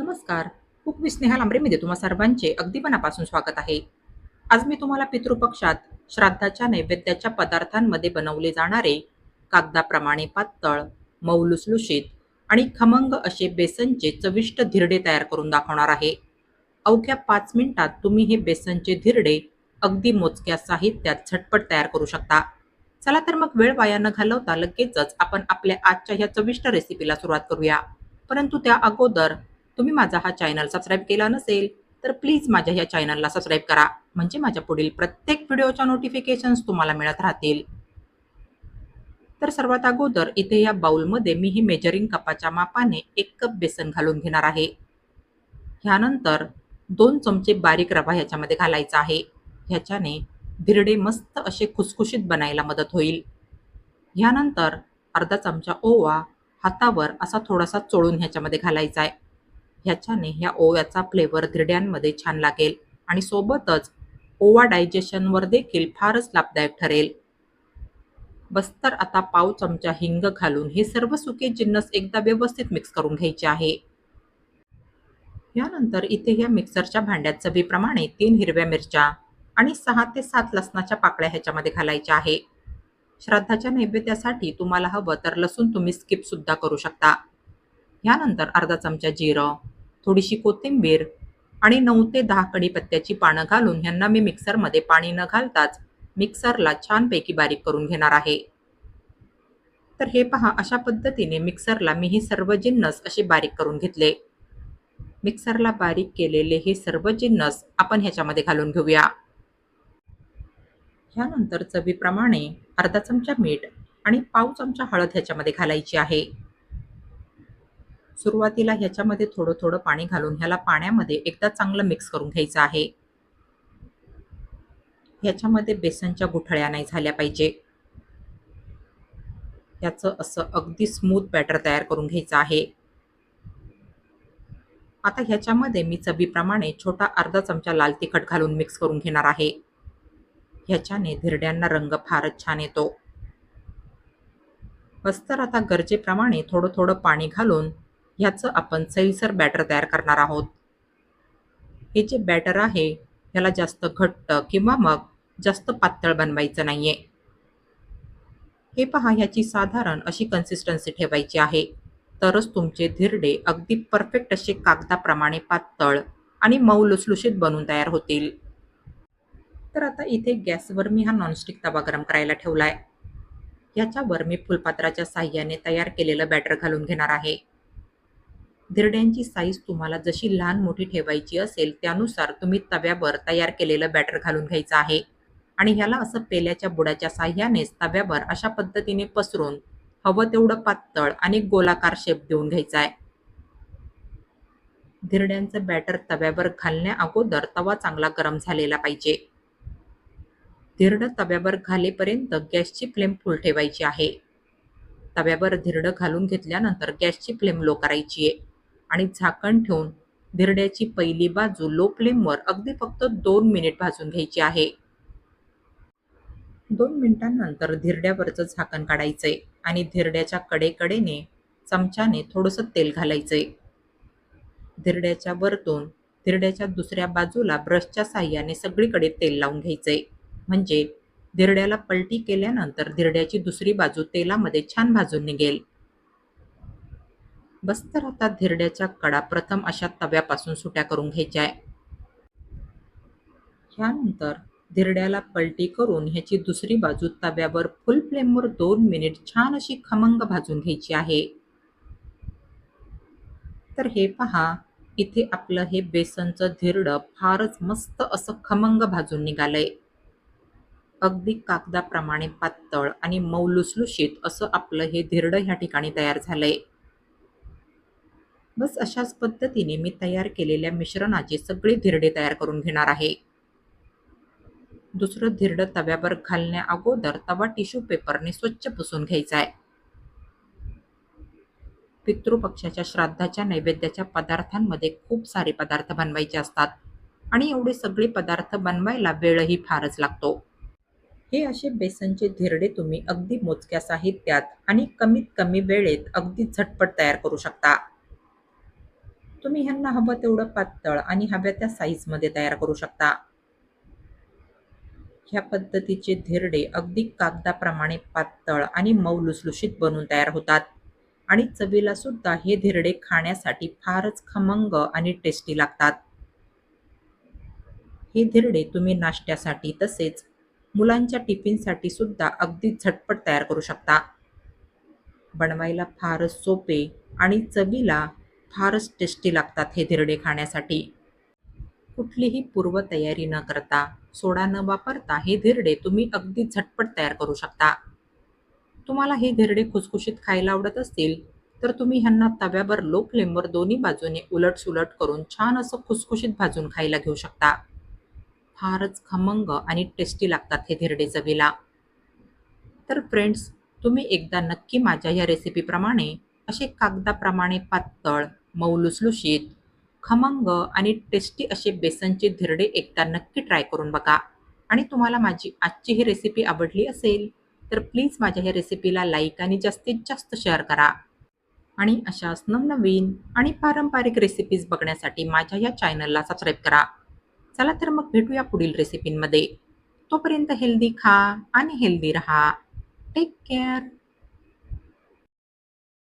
नमस्कार. कुक स्नेहा लांबरेमध्ये तुम्हा सर्वांचे अगदी मनापासून स्वागत आहे. आज मी तुम्हाला पितृपक्षात श्राद्धाच्या नैवेद्याच्या पदार्थांमध्ये बनवले जाणारे कागदाप्रमाणे पातळ मऊ लुसलुशीत आणि खमंग असे बेसनचे चविष्ट धिरडे तयार करून दाखवणार आहे. अवघ्या पाच मिनिटात तुम्ही हे बेसनचे धिरडे अगदी मोजक्या साहित्यात झटपट तयार करू शकता. चला तर मग वेळ वाया न घालवता लगेचच आपण आपल्या आजच्या ह्या चविष्ट रेसिपीला सुरुवात करूया. परंतु त्या अगोदर तुम्ही माझा हा चॅनल सबस्क्राईब केला नसेल तर प्लीज माझ्या या चॅनलला सबस्क्राईब करा. म्हणजे माझ्या पुढील प्रत्येक व्हिडिओच्या नोटिफिकेशन्स तुम्हाला मिळत राहतील. तर सर्वात अगोदर इथे या बाउलमध्ये मी ही मेजरिंग कपाच्या मापाने एक कप बेसन घालून घेणार आहे. ह्यानंतर दोन चमचे बारीक रवा ह्याच्यामध्ये घालायचा आहे. ह्याच्याने धिरडे मस्त असे खुसखुशीत बनायला मदत होईल. ह्यानंतर अर्धा चमचा ओवा हातावर असा थोडासा चोळून ह्याच्यामध्ये घालायचा आहे. ह्याच्याने ह्या ओव्याचा फ्लेवर धिरड्यांमध्ये छान लागेल. आणि सोबतच ओवा डायजेशनवर देखील फारच लाभदायक ठरेल. बस तर आता पाव चमचा हिंग घालून हे सर्व सुके जिन्नस एकदा व्यवस्थित मिक्स करून घ्यायचे आहे. यानंतर इथे ह्या मिक्सरच्या भांड्यात चवीप्रमाणे तीन हिरव्या मिरच्या आणि सहा ते सात लसणाच्या पाकळ्या ह्याच्यामध्ये घालायच्या आहे. श्राद्धाच्या नैवेद्यासाठी तुम्हाला हवं तर लसूण तुम्ही स्किप सुद्धा करू शकता. ह्यानंतर अर्धा चमचा जिरं थोडीशी कोथिंबीर आणि नऊ ते दहा कढीपत्त्याची पानं घालून ह्यांना मी मिक्सरमध्ये पाणी न घालताच मिक्सरला छानपैकी बारीक करून घेणार आहे. तर हे पहा अशा पद्धतीने मिक्सरला मी हे सर्व जिन्नस असे बारीक करून घेतले. मिक्सरला बारीक केलेले हे सर्व जिन्नस आपण ह्याच्यामध्ये घालून घेऊया. ह्यानंतर चवीप्रमाणे अर्धा चमचा मीठ आणि पाव चमचा हळद ह्याच्यामध्ये घालायची आहे. सुरुवातीला ह्याच्यामध्ये थोडं थोडं पाणी घालून ह्याला पाण्यामध्ये एकदा चांगलं मिक्स करून घ्यायचं आहे. ह्याच्यामध्ये बेसनच्या गुठळ्या नाही झाल्या पाहिजे. याचं असं अगदी स्मूथ बॅटर तयार करून घ्यायचं आहे. आता ह्याच्यामध्ये मी चवीप्रमाणे छोटा अर्धा चमचा लाल तिखट घालून मिक्स करून घेणार आहे. ह्याच्याने धिरड्यांना रंग फारच छान येतो. बस्तर आता गरजेप्रमाणे थोडं थोडं पाणी घालून ह्याचं आपण सैलसर बॅटर तयार करणार आहोत. हे जे बॅटर आहे ह्याला जास्त घट्ट किंवा मग जास्त पातळ बनवायचं नाही आहे हे पहा ह्याची साधारण अशी कन्सिस्टन्सी ठेवायची आहे. तरच तुमचे धिरडे अगदी परफेक्ट असे कागदाप्रमाणे पातळ आणि मऊ लुसलुशीत बनून तयार होतील. तर आता इथे गॅसवर मी हा नॉनस्टिक तवा गरम करायला ठेवला आहे ह्याच्यावर मी फुलपात्राच्या साह्याने तयार केलेलं बॅटर घालून घेणार आहे. धिरड्यांची साईज तुम्हाला जशी लहान मोठी ठेवायची असेल त्यानुसार तुम्ही तव्यावर तयार केलेलं बॅटर घालून घ्यायचं आहे. आणि ह्याला असं पेल्याच्या बुडाच्या साह्यानेच तव्यावर अशा पद्धतीने पसरून हवं तेवढं पातळ आणि गोलाकार शेप देऊन घ्यायचा आहे. धिरड्यांचं बॅटर तव्यावर घालण्या अगोदर तवा चांगला गरम झालेला पाहिजे. धिरडं तव्यावर घालेपर्यंत गॅसची फ्लेम फुल ठेवायची आहे. तव्यावर धिरडं घालून घेतल्यानंतर गॅसची फ्लेम लो करायची आहे. आणि झाकण ठेवून धिरड्याची पहिली बाजू लो फ्लेमवर अगदी फक्त दोन मिनिट भाजून घ्यायची आहे. दोन मिनिटांनंतर धिरड्यावरचं झाकण काढायचंय आणि धिरड्याच्या कडेकडेने चमच्याने थोडंसं तेल घालायचंय. धिरड्याच्या वरतून धिरड्याच्या दुसऱ्या बाजूला ब्रशच्या साह्याने सगळीकडे तेल लावून घ्यायचंय. म्हणजे धिरड्याला पलटी केल्यानंतर धिरड्याची दुसरी बाजू तेलामध्ये छान भाजून निघेल. बस्तर आता धिरड्याच्या कडा. प्रथम अशा तव्यापासून सुट्या करून घ्यायच्या. ह्यानंतर धिरड्याला पलटी करून ह्याची दुसरी बाजू तव्यावर फुल फ्लेमवर दोन मिनिट छान अशी खमंग भाजून घ्यायची आहे. तर हे पहा इथे आपलं हे बेसनचं धिरडं फारच मस्त असं खमंग भाजून निघालंय. अगदी कागदाप्रमाणे पातळ आणि मऊ लुसलुशीत असं आपलं हे धिरडं ह्या ठिकाणी तयार झालंय. बस अशाच पद्धतीने मी तयार केलेल्या मिश्रणाचे सगळे धिरडे तयार करून घेणार आहे. दुसरं धिरडं तव्यावर घालण्या अगोदर तवा टिश्यू पेपरने स्वच्छ पुसून घ्यायचा आहे पितृपक्षाच्या श्राद्धाच्या नैवेद्याच्या पदार्थांमध्ये खूप सारे पदार्थ बनवायचे असतात आणि एवढे सगळे पदार्थ बनवायला वेळही फारच लागतो. हे असे बेसनचे धिरडे तुम्ही अगदी मोजक्या साहित्यात आणि कमीत कमी वेळेत अगदी झटपट तयार करू शकता. तुम्ही ह्यांना हवं तेवढं पातळ आणि हव्या त्या साईजमध्ये तयार करू शकता. ह्या पद्धतीचे धिरडे अगदी कागदाप्रमाणे पातळ आणि मऊ लुसलुशीत बनून तयार होतात. आणि चवीला सुद्धा हे धिरडे खाण्यासाठी फारच खमंग आणि टेस्टी लागतात. हे धिरडे तुम्ही नाश्त्यासाठी तसेच मुलांच्या टिफिनसाठी सुद्धा अगदी झटपट तयार करू शकता. बनवायला फारच सोपे आणि चवीला फारच टेस्टी लागतात हे धिरडे खाण्यासाठी. कुठलीही पूर्वतयारी न करता सोडा न वापरता हे धिरडे तुम्ही अगदी झटपट तयार करू शकता. तुम्हाला हे धिरडे खुसखुशीत खायला आवडत असतील तर तुम्ही ह्यांना तव्यावर लो फ्लेमवर दोन्ही बाजूने उलट सुलट करून छान असं खुसखुशीत भाजून खायला घेऊ शकता. फारच खमंग आणि टेस्टी लागतात हे धिरडे चवीला. तर फ्रेंड्स तुम्ही एकदा नक्की माझ्या या रेसिपीप्रमाणे असे कागदाप्रमाणे पातळ मऊ लुसलुशीत खमंग आणि टेस्टी असे बेसनचे धिरडे एकदा नक्की ट्राय करून बघा. आणि तुम्हाला माझी आजची ही रेसिपी आवडली असेल तर प्लीज माझ्या ह्या रेसिपीला लाईक आणि जास्तीत जास्त शेअर करा. आणि अशाच नवनवीन आणि पारंपरिक रेसिपीज बघण्यासाठी माझ्या या चॅनलला सबस्क्राईब करा. चला तर मग भेटूया पुढील रेसिपींमध्ये तोपर्यंत हेल्दी खा आणि हेल्दी रहा. Take care